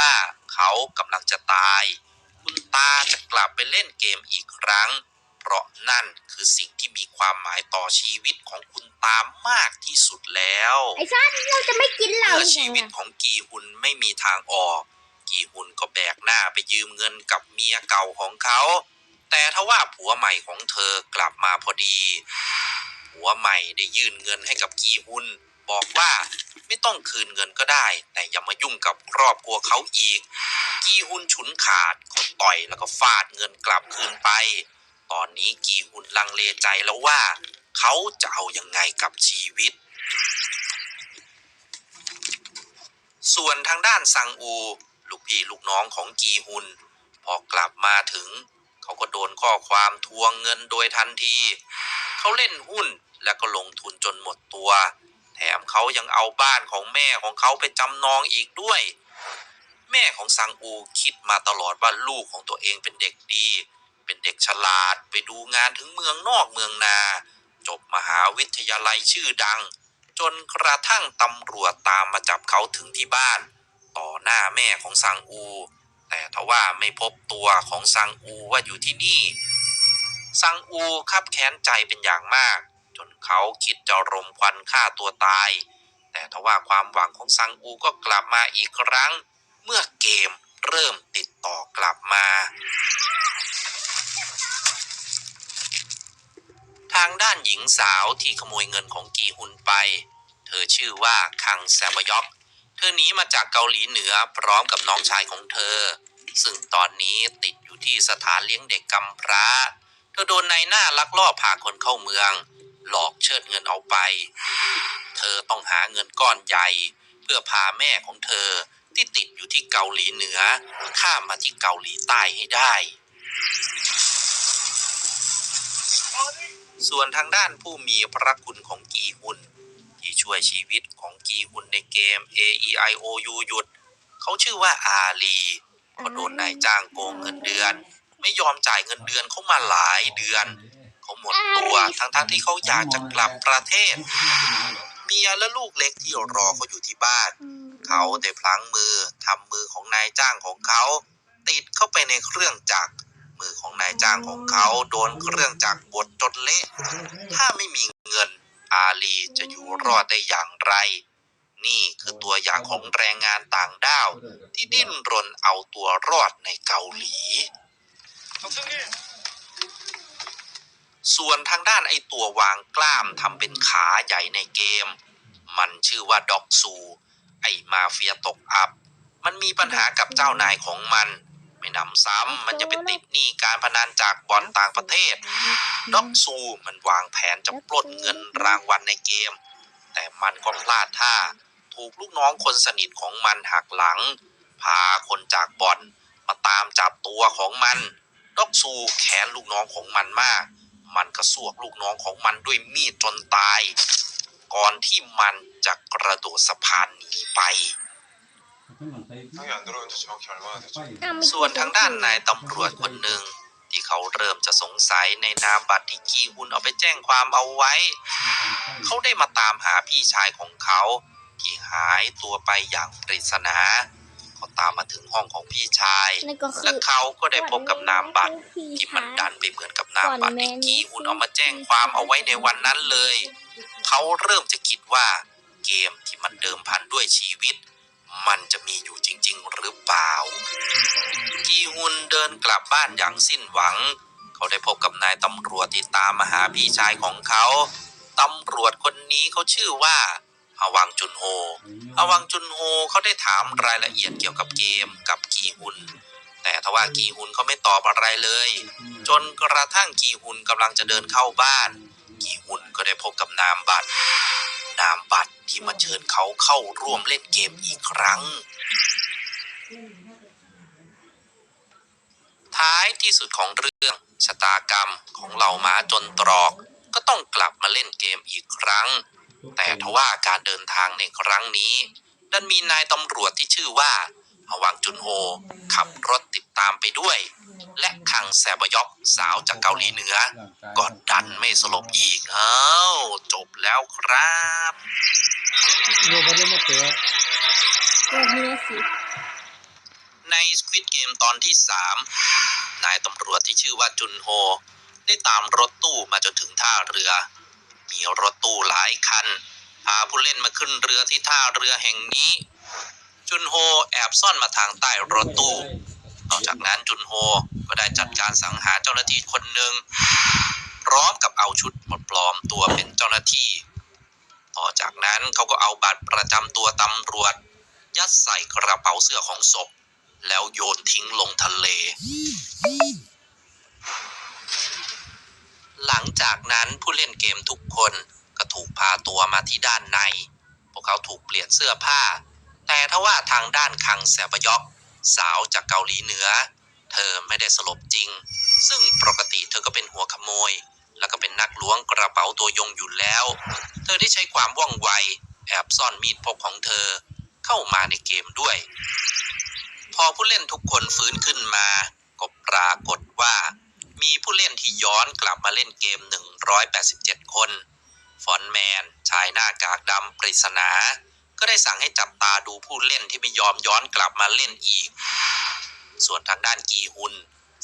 ว่าเขากำลังจะตาย คุณตาจะกลับไปเล่นเกมอีกครั้ง เพราะนั่นคือสิ่งที่มีความหมายต่อชีวิตของคุณตามากที่สุดแล้วไอ้ชาติเราจะไม่กินเหล้าเมื่อใช่ชีไหมวิตของกีฮุนไม่มีทางออก กีฮุนก็แบกหน้าไปยืมเงินกับเมียเก่าของเขา แต่ทว่าผัวใหม่ของเธอกลับมาพอดี ผัวใหม่ได้ยื่นเงินให้กับกีฮุน บอกว่าไม่ต้องคืนเงินก็ได้ แต่อย่ามายุ่งกับครอบครัวเขาอีก กีฮุนฉุนขาดเขาต่อยแล้วก็ฟาดเงินกลับคืนไป ตอนนี้กีฮุนลังเลใจแล้วว่า เขาจะเอายังไงกับชีวิต ส่วนทางด้านซังอู ลูกพี่ลูกน้องของกีฮุน พอกลับมาถึง เขาก็โดนข้อความทวงเงินโดยทันที เขาเล่นหุ้นและก็ลงทุนจนหมดตัว ถมเขายังเอาบ้านของแม่ของเขาไปจำนองอีกด้วย แม่ของซังอูคิดมาตลอดว่าลูกของตัวเองเป็นเด็กดี เป็นเด็กฉลาดไปดูงานถึงเมืองนอกเมืองนา จบมหาวิทยาลัยชื่อดัง จนกระทั่งตำรวจตามมาจับเขาถึงที่บ้าน ต่อหน้าแม่ของซังอู แต่ทว่าไม่พบตัวของซังอูว่าอยู่ที่นี่ ซังอูคับแค้นใจเป็นอย่างมาก นเขาคิดจะรมควันฆ่าตัวตาย แต่ทว่าความหวังของซังอูก็กลับมาอีกครั้ง เมื่อเกมเริ่มติดต่อกลับมา ทางด้านหญิงสาวที่ขโมยเงินของกีฮุนไป เธอชื่อว่าคังแซบยอกเธอหนีมาจากเกาหลีเหนือพร้อมกับน้องชายของเธอ ซึ่งตอนนี้ติดอยู่ที่สถานเลี้ยงเด็กกำพร้า เธอโดนนายหน้าลักลอบพาคนเข้าเมือง หลอกเชิดเงินเอาไป เธอต้องหาเงินก้อนใหญ่ เพื่อพาแม่ของเธอที่ติดอยู่ที่เกาหลีเหนือ ข้ามมาที่เกาหลีใต้ให้ได้ ส่วนทางด้านผู้มีพระคุณของกีฮุนที่ช่วยชีวิตของกีฮุนในเกม A E I O U หยุด เขาชื่อว่าอาลีเขาโดนนายจ้างโกงเงินเดือน ไม่ยอมจ่ายเงินเดือนเขามาหลายเดือน เขาหมดตัว ทั้งๆทที่เขาอยากจะกลับประเทศ เมียและลูกเล็กที่รอเขาอยู่ที่บ้าน เขาได้พลั้งมือทำมือของนายจ้างของเขา ติดเข้าไปในเครื่องจักรมือของนายจ้างของเขาโดนเครื่องจักรบดจนเละถ้าไม่มีเงินอาลีจะอยู่รอดได้อย่างไร นี่คือตัวอย่างของแรงงานต่างด้าว ที่ดิ้นรนเอาตัวรอดในเกาหลี ส่วนทางด้านไอตัววางกล้ามทำเป็นขาใหญ่ในเกม มันชื่อว่าด็อกซู ไอมาเฟียตกอับ มันมีปัญหากับเจ้านายของมัน ไม่นำซ้ำมันจะไปติดหนี้การพนันจากบอลต่างประเทศ ด็อกซูมันวางแผนจะปล้นเงินรางวัลในเกม แต่มันก็พลาดท่า ถูกลูกน้องคนสนิทของมันหักหลัง พาคนจากบอลมาตามจับตัวของมัน ด็อกซูแค้นลูกน้องของมันมาก มันกระซวกลูกน้องของมันด้วยมีดจนตาย ก่อนที่มันจะกระโดดสะพานหนีไป ส่วนทางด้านนายตำรวจคนหนึ่งที่เขาเริ่มจะสงสัยในนามบัตรที่กีวุนเอาไปแจ้งความเอาไว้ เขาได้มาตามหาพี่ชายของเขา ที่หายตัวไปอย่างปริศนา เขาตามมาถึงห้องของพี่ชาย นั่นก็คืและอ เขาก็ได้พบกับนามบัตรที่มันดันไปเหมือนกับนามบัตรที่กีฮุนเอามาแจ้งความเอาไว้ในวันนั้นเลย เขาเริ่มจะคิดว่าเกมที่มันเดิมพันด้วยชีวิต มันจะมีอยู่จริง ๆ หรือเปล่า กีฮุนเดินกลับบ้านอย่างสิ้นหวัง เขาได้พบกับนายตำรวจที่ตามมาหาพี่ชายของเขา ตำรวจคนนี้เขาชื่อว่า ฮวังจุนโฮฮวังจุนโฮเขาได้ถามรายละเอียดเกี่ยวกับเกมกับกีฮุน แต่ทว่ากีฮุนเขาไม่ตอบอะไรเลย จนกระทั่งกีฮุนกำลังจะเดินเข้าบ้าน กีฮุนก็ได้พบกับนามบัตรนามบัตรที่มาเชิญเขาเข้าร่วมเล่นเกมอีกครั้ง ท้ายที่สุดของเรื่องชะตากรรมของเหล่าม้าจนตรอก ก็ต้องกลับมาเล่นเกมอีกครั้ง แต่ทว่าการเดินทางในครั้งนี้ดันมีนายตำรวจที่ชื่อว่าฮวังจุนโฮขับรถติดตามไปด้วย และคังแซบยอกสาวจากเกาหลีเหนือ ก็ดันไม่สลบอีก เอ้า จบแล้วครับโอ้เฮียสิใน Squid Game ตอนที่3นายตำรวจที่ชื่อว่าจุนโฮ ได้ตามรถตู้มาจนถึงท่าเรือ มีรถตู้หลายคัน พาผู้เล่นมาขึ้นเรือที่ท่าเรือแห่งนี้ จุนโฮแอบซ่อนมาทางใต้รถตู้ นอกจากนั้นจุนโฮก็ได้จัดการสังหารเจ้าหน้าที่คนหนึ่งพร้อมกับเอาชุดมาปลอมตัวเป็นเจ้าหน้าที่ ต่อจากนั้นเขาก็เอาบัตรประจำตัวตำรวจ ยัดใส่กระเป๋าเสื้อของศพ แล้วโยนทิ้งลงทะเล หลังจากนั้นผู้เล่นเกมทุกคนก็ถูกพาตัวมาที่ด้านใน พวกเขาถูกเปลี่ยนเสื้อผ้า แต่ทว่าทางด้านคังแซบยอกสาวจากเกาหลีเหนือ เธอไม่ได้สลบจริง ซึ่งปกติเธอก็เป็นหัวขโมย แล้วก็เป็นนักล้วงกระเป๋าตัวยงอยู่แล้ว เธอได้ใช้ความว่องไว แอบซ่อนมีดพกของเธอเข้ามาในเกมด้วย พอผู้เล่นทุกคนฟื้นขึ้นมา ก็ปรากฏว่า มีผู้เล่นที่ย้อนกลับ มาเล่นเกม 187 คน ฟอนต์แมน ชายหน้ากากดำปริศนา ก็ได้สั่งให้จับตาดูผู้เล่นที่ไม่ยอมย้อนกลับมาเล่นอีก ส่วนทางด้านกีฮุน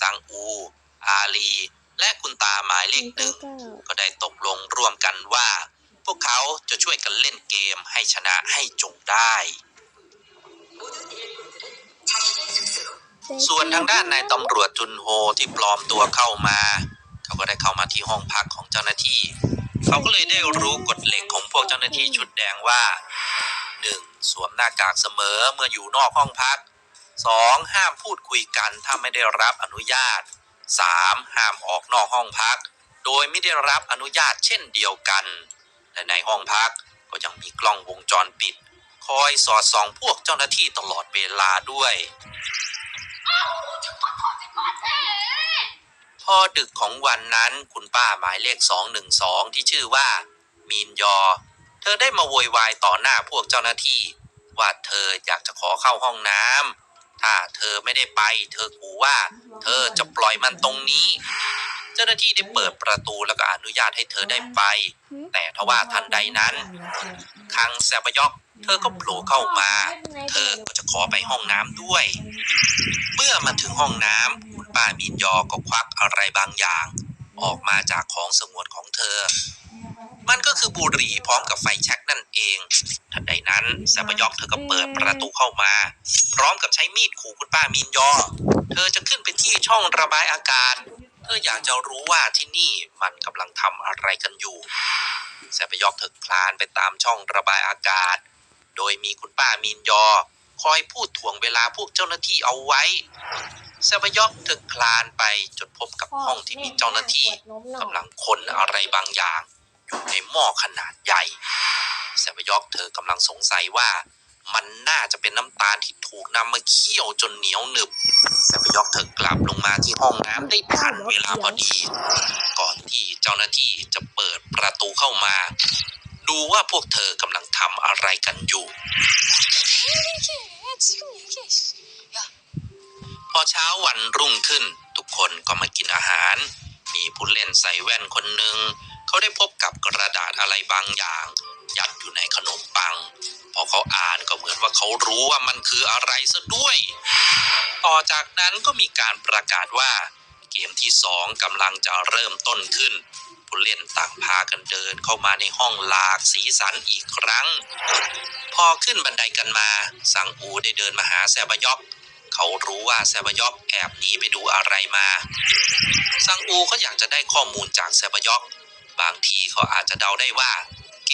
ซังอู อาลี และคุณตาหมายเลขหนึ่ง ก็ได้ตกลงร่วมกันว่า พวกเขาจะช่วยกันเล่นเกมให้ชนะให้จงได้ส่วนทางด้านนายตำรวจจุนโฮที่ปลอมตัวเข้ามา เขาก็ได้เข้ามาที่ห้องพักของเจ้าหน้าที่ เขาก็เลยได้รู้กฎเหล็กของพวกเจ้าหน้าที่ชุดแดงว่า 1. สวมหน้ากากเสมอเมื่ออยู่นอกห้องพัก 2. ห้ามพูดคุยกันถ้าไม่ได้รับอนุญาต 3. ห้ามออกนอกห้องพัก โดยไม่ได้รับอนุญาตเช่นเดียวกัน และในห้องพักก็ยังมีกล้องวงจรปิด คอยสอดส่องพวกเจ้าหน้าที่ตลอดเวลาด้วย พอดึกของวันนั้นคุณป้าหมายเลข 212 ที่ชื่อว่า มีนยอ เธอได้มาโวยวายต่อหน้าพวกเจ้าหน้าที่ ว่าเธออยากจะขอเข้าห้องน้ำถ้าเธอไม่ได้ไป เธอขู่ว่า เธอจะปล่อยมันตรงนี้ เจ้าหน้าที่ได้เปิดประตูแล้วก็อนุญาตให้เธอได้ไป แต่ทว่าทันใดนั้นคังแซบยอกเธอก็โผล่เข้ามา เธอก็จะขอไปห้องน้ำด้วย เมื่อมาถึงห้องน้ำคุณป้ามีนยอก็ควักอะไรบางอย่าง ออกมาจากของสงวนของเธอ มันก็คือบุหรี่พร้อมกับไฟแช็กนั่นเอง ทันใดนั้นแซบยอกเธอก็เปิดประตูเข้ามา พร้อมกับใช้มีดขู่คุณป้ามีนยอ เธอจะขึ้นไปที่ช่องระบายอากาศ เธออยากจะรู้ว่าที่นี่มันกำลังทำอะไรกันอยู่แซบยอกเธอคลานไปตามช่องระบายอากาศ โดยมีคุณป้ามีนยอ คอยพูดถ่วงเวลาพวกเจ้าหน้าที่เอาไว้แซบยอกเธอคลานไปจนพบกับห้องที่มีเจ้าหน้าที่กำลังคนอะไรบางอย่าง อยู่ในหม้อขนาดใหญ่แซบยอกเธอกำลังสงสัยว่า มันน่าจะเป็นน้ำตาลที่ถูกนำมาเคี่ยวจนเหนียวหนึบแซบยอกเธอกลับลงมาที่ห้องน้ำได้ทันเวลาพอดี ก่อนที่เจ้าหน้าที่จะเปิดประตูเข้ามา ดูว่าพวกเธอกำลังทำอะไรกันอยู่ พอเช้าวันรุ่งขึ้น ทุกคนก็มากินอาหาร มีผู้เล่นใส่แว่นคนหนึ่ง เขาได้พบกับกระดาษอะไรบางอย่าง ยัดอยู่ในขนมปัง พอเขาอ่านก็เหมือนว่าเขารู้ว่ามันคืออะไรซะด้วย ต่อจากนั้นก็มีการประกาศว่า เกมที่สองกำลังจะเริ่มต้นขึ้น ผู้เล่นต่างพากันเดินเข้ามาในห้องหลากสีสันอีกครั้ง พอขึ้นบันไดกันมา สังอูได้เดินมาหาแซบะยอกเขารู้ว่าแซบะยอกแอบหนีไปดูอะไรมาซังอูเขาอยากจะได้ข้อมูลจากแซบะยอกบางทีเขาอาจจะเดาได้ว่า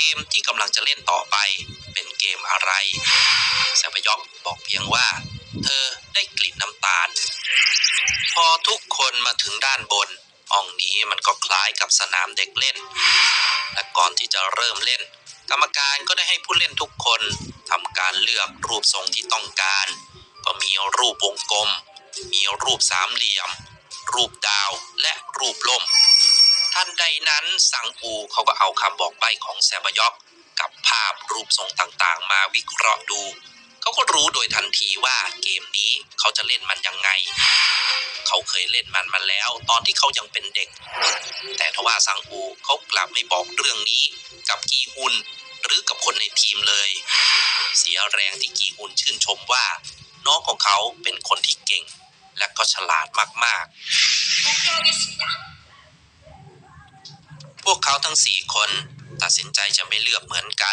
เกมที่กำลังจะเล่นต่อไป เป็นเกมอะไรแซบยอกบอกเพียงว่า เธอได้กลิ่นน้ำตาล พอทุกคนมาถึงด้านบนห้องนี้มันก็คล้ายกับสนามเด็กเล่น และก่อนที่จะเริ่มเล่น กรรมการก็ได้ให้ผู้เล่นทุกคนทำการเลือกรูปทรงที่ต้องการ ก็มีรูปวงกลม มีรูปสามเหลี่ยม รูปดาวและรูปล่ม ทันใดนั้นสังอูเขาก็เอาคำบอกใบ้ของแซบะยอกกับภาพรูปทรงต่างๆ มาวิเคราะห์ดู เขาก็รู้โดยทันทีว่าเกมนี้เขาจะเล่นมันยังไง เขาเคยเล่นมันมาแล้ว ตอนที่เขายังเป็นเด็ก แต่ทว่าซังอูเขากลับไม่บอกเรื่องนี้ กับกีฮุนหรือกับคนในทีมเลย เสียแรงที่กีฮุนชื่นชมว่า น้องของเขาเป็นคนที่เก่ง และก็ฉลาดมากๆ วกเขาทั้งสี่คนตัดสินใจจะไม่เลือกเหมือนกัน